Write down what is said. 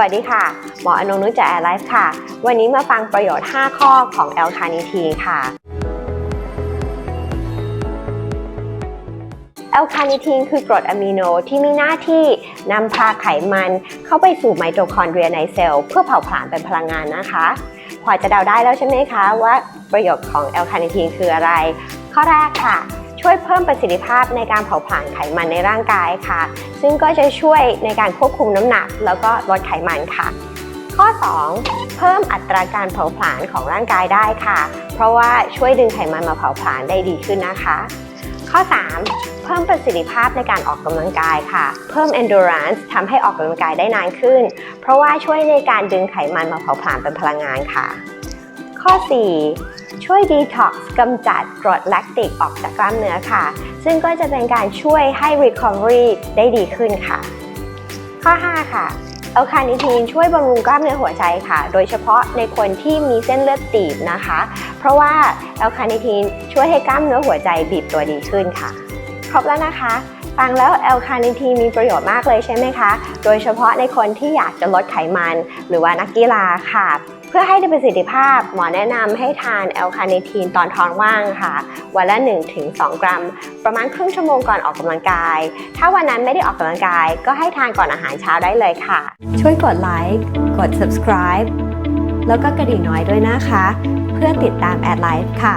วัสดีค่ะ หมออนงนุชจากแอร์ไลฟ์ค่ะ วันนี้มาฟังประโยชน์ 5 ข้อของแอลคาเนทีนค่ะแอลคาเนทีนคือกรดอะมิโนที่มีหน้าที่นำพาไขมันเข้าไปสู่ไมโตคอนเดรียในเซลล์เพื่อเผาผลาญเป็นพลังงานนะคะ พอจะเดาได้แล้วใช่ไหมคะว่าประโยชน์ของแอลคาเนทีนคืออะไร ข้อแรกค่ะ ช่วยเพิ่มประสิทธิภาพในการเผาผลาญไขมันในร่างกายค่ะ ซึ่งก็จะช่วยในการควบคุมน้ำหนัก แล้วก็ลดไขมันค่ะ ข้อ 2 เพิ่มอัตราการเผาผลาญของร่างกายได้ค่ะ เพราะว่าช่วยดึงไขมันมาเผาผลาญได้ดีขึ้นนะคะ ข้อ 3 เพิ่มประสิทธิภาพในการออกกำลังกายค่ะ เพิ่ม endurance ทำให้ออกกำลังกายได้นานขึ้น เพราะว่าช่วยในการดึงไขมันมาเผาผลาญเป็นพลังงานค่ะ ข้อ 4 ช่วย detox กซ์กำจัดกรดแลคติกออกจากกล้ามเนื้อค่ะ ซึ่งก็จะเป็นการช่วยให้ recovery ได้ดีขึ้นค่ะ ข้อ 5 ค่ะแอลคานิทีนช่วยบำรุงกล้ามเนื้อหัวใจค่ะ โดยเฉพาะในคนที่มีเส้นเลือดตีบนะคะ เพราะว่าแอลคานิทีนช่วยให้กล้ามเนื้อหัวใจบีบตัวดีขึ้นค่ะ ครบแล้วนะคะ ฟังแล้วแอลคาเนทีนมีประโยชน์มากเลยใช่ไหมคะ โดยเฉพาะในคนที่อยากจะลดไขมัน หรือว่านักกีฬาค่ะ เพื่อให้ได้ประสิทธิภาพ หมอแนะนำให้ทานแอลคาเนทีนตอนท้องว่างค่ะ วันละ 1-2 กรัม ประมาณครึ่งชั่วโมงก่อนออกกำลังกาย ถ้าวันนั้นไม่ได้ออกกำลังกาย ก็ให้ทานก่อนอาหารเช้าได้เลยค่ะ ช่วยกดไลค์กด subscribe แล้วก็กระดิ่งน้อยด้วยนะคะ เพื่อติดตามแอดไลฟ์ค่ะ